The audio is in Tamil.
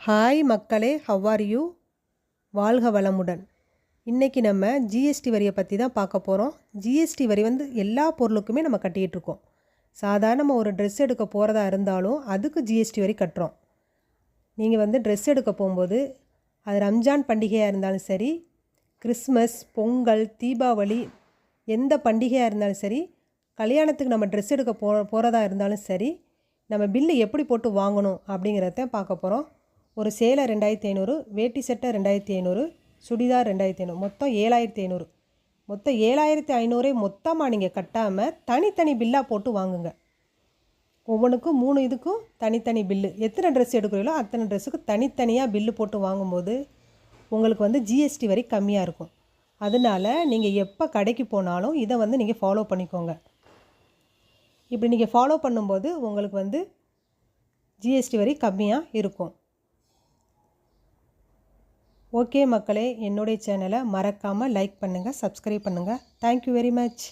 ஹாய் மக்களே ஹவ் ஆர் யூ வாழ்க வளமுடன். இன்றைக்கி நம்ம ஜிஎஸ்டி வரியை பற்றி தான் பார்க்க போகிறோம் ஜிஎஸ்டி வரி வந்து எல்லா பொருளுக்குமே நம்ம கட்டிகிட்ருக்கோம் சாதாரணமாக ஒரு ட்ரெஸ் எடுக்க போகிறதா இருந்தாலும் அதுக்கு ஜிஎஸ்டி வரி கட்டுறோம். நீங்கள் வந்து ட்ரெஸ் எடுக்க போகும்போது அது ரம்ஜான் பண்டிகையாக இருந்தாலும் சரி கிறிஸ்மஸ் பொங்கல் தீபாவளி எந்த பண்டிகையாக இருந்தாலும் சரி கல்யாணத்துக்கு நம்ம ட்ரெஸ் எடுக்க போ போகிறதா இருந்தாலும் சரி நம்ம பில்லு எப்படி போட்டு வாங்கணும் அப்படிங்கிறத பார்க்க போகிறோம் ஒரு சேலை ரெண்டாயிரத்தி ஐநூறு வேட்டி சட்டை ரெண்டாயிரத்தி ஐநூறு சுடிதார் ரெண்டாயிரத்தி ஐநூறு மொத்தம் ஏழாயிரத்தி ஐநூறு. மொத்தம் ஏழாயிரத்தி ஐநூறே மொத்தமாக நீங்கள் கட்டாமல் தனித்தனி பில்லாக போட்டு வாங்குங்க. ஒவ்வொன்றுக்கும் மூணு இதுக்கும் தனித்தனி பில்லு எத்தனை ட்ரெஸ் எடுக்கிறீங்களோ அத்தனை ட்ரெஸ்ஸுக்கு தனித்தனியாக பில்லு போட்டு வாங்கும்போது உங்களுக்கு வந்து ஜிஎஸ்டி வரி கம்மியாக இருக்கும். அதனால் நீங்கள் எப்போ கடைக்கு போனாலும் இதை வந்து நீங்கள் ஃபாலோ பண்ணிக்கோங்க. இப்படி நீங்கள் ஃபாலோ பண்ணும்போது உங்களுக்கு வந்து ஜிஎஸ்டி வரி கம்மியாக இருக்கும். ஓகே மக்களே என்னுடைய சேனலை மறக்காமல் லைக் பண்ணுங்கள் சப்ஸ்கிரைப் பண்ணுங்கள் தேங்க்யூ வெரி மச்